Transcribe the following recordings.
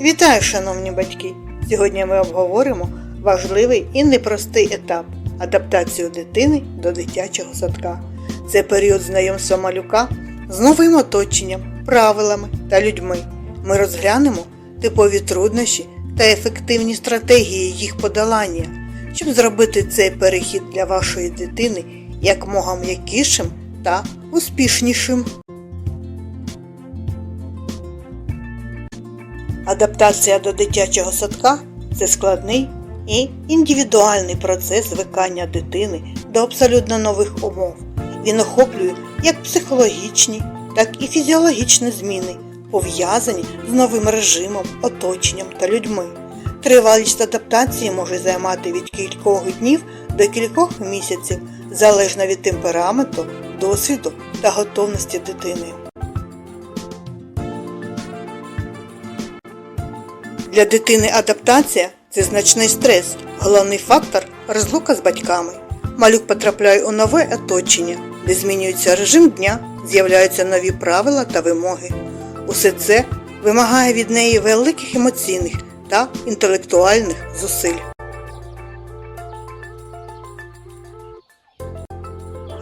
Вітаю, шановні батьки! Сьогодні ми обговоримо важливий і непростий етап адаптацію дитини до дитячого садка. Це період знайомства малюка з новим оточенням, правилами та людьми. Ми розглянемо типові труднощі та ефективні стратегії їх подолання, щоб зробити цей перехід для вашої дитини якмога м'якішим та успішнішим. Адаптація до дитячого садка це складний і індивідуальний процес звикання дитини до абсолютно нових умов. Він охоплює як психологічні, так і фізіологічні зміни, пов'язані з новим режимом, оточенням та людьми. Тривалість адаптації може займати від кількох днів до кількох місяців, залежно від темпераменту, досвіду та готовності дитини. Для дитини адаптація це значний стрес, головний фактор розлука з батьками. Малюк потрапляє у нове оточення, де змінюється режим дня, з'являються нові правила та вимоги. Усе це вимагає від неї великих емоційних та інтелектуальних зусиль.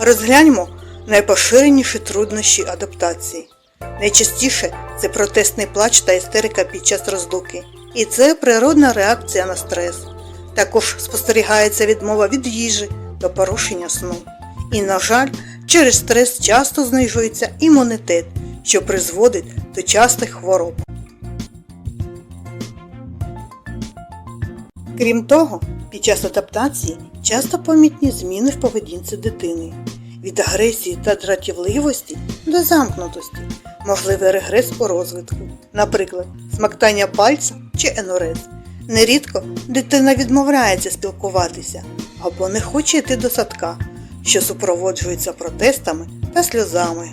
Розгляньмо найпоширеніші труднощі адаптації. Найчастіше це протестний плач та істерика під час розлуки. І це природна реакція на стрес. Також спостерігається відмова від їжі до порушення сну. І, на жаль, через стрес часто знижується імунітет, що призводить до частих хвороб. Крім того, під час адаптації часто помітні зміни в поведінці дитини. Від агресії та дратівливості до замкнутості, можливий регрес у розвитку, наприклад, смактання пальця чи енурез. Нерідко дитина відмовляється спілкуватися або не хоче йти до садка, що супроводжується протестами та сльозами.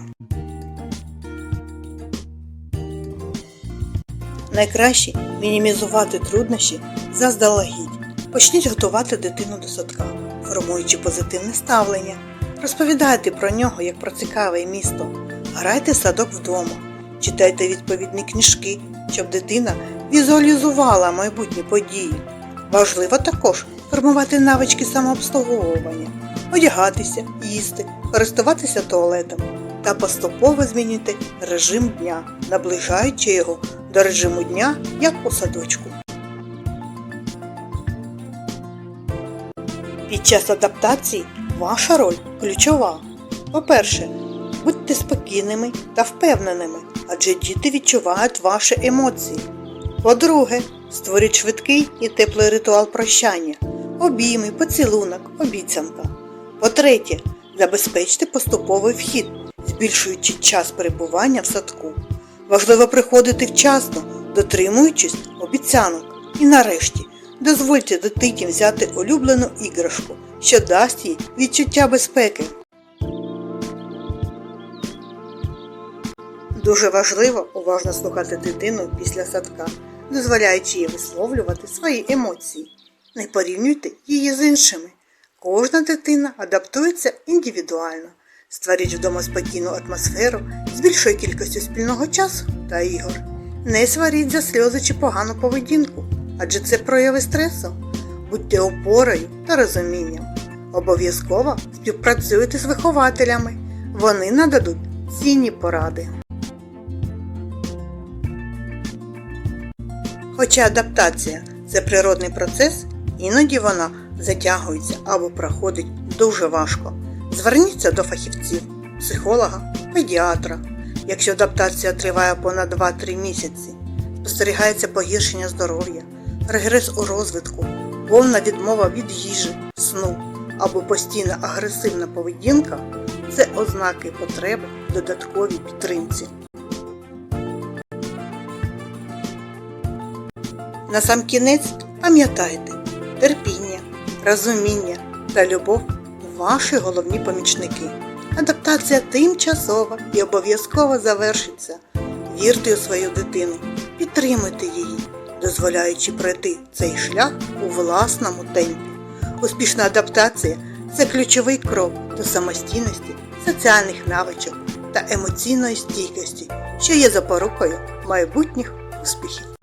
Найкраще мінімізувати труднощі заздалегідь. Почніть готувати дитину до садка, формуючи позитивне ставлення. Розповідайте про нього як про цікаве місто. Грайте садок вдома, читайте відповідні книжки, щоб дитина візуалізувала майбутні події. Важливо також формувати навички самообслуговування, одягатися, їсти, користуватися туалетом та поступово змінюйте режим дня, наближаючи його до режиму дня, як у садочку. Під час адаптації ваша роль ключова. По-перше, будьте спокійними та впевненими, адже діти відчувають ваші емоції. По-друге, створіть швидкий і теплий ритуал прощання, обійми, поцілунок, обіцянка. По-третє, забезпечте поступовий вхід, збільшуючи час перебування в садку. Важливо приходити вчасно, дотримуючись обіцянок. І нарешті, дозвольте дитині взяти улюблену іграшку, що дасть їй відчуття безпеки. Дуже важливо уважно слухати дитину після садка, дозволяючи їй висловлювати свої емоції. Не порівнюйте її з іншими. Кожна дитина адаптується індивідуально. Створіть вдома спокійну атмосферу з більшою кількістю спільного часу та ігор. Не сваріть за сльози чи погану поведінку, адже це прояви стресу. Будьте опорою та розумінням. Обов'язково співпрацюйте з вихователями. Вони нададуть цінні поради. Хоча адаптація це природний процес, іноді вона затягується або проходить дуже важко. Зверніться до фахівців, психолога, педіатра. Якщо адаптація триває понад 2-3 місяці, спостерігається погіршення здоров'я, регрес у розвитку, повна відмова від їжі, сну або постійна агресивна поведінка це ознаки потреби в додатковій підтримці. Насамкінець пам'ятайте, терпіння, розуміння та любов ваші головні помічники. Адаптація тимчасова і обов'язково завершиться. Вірте у свою дитину, підтримуйте її, дозволяючи пройти цей шлях у власному темпі. Успішна адаптація це ключовий крок до самостійності, соціальних навичок та емоційної стійкості, що є запорукою майбутніх успіхів.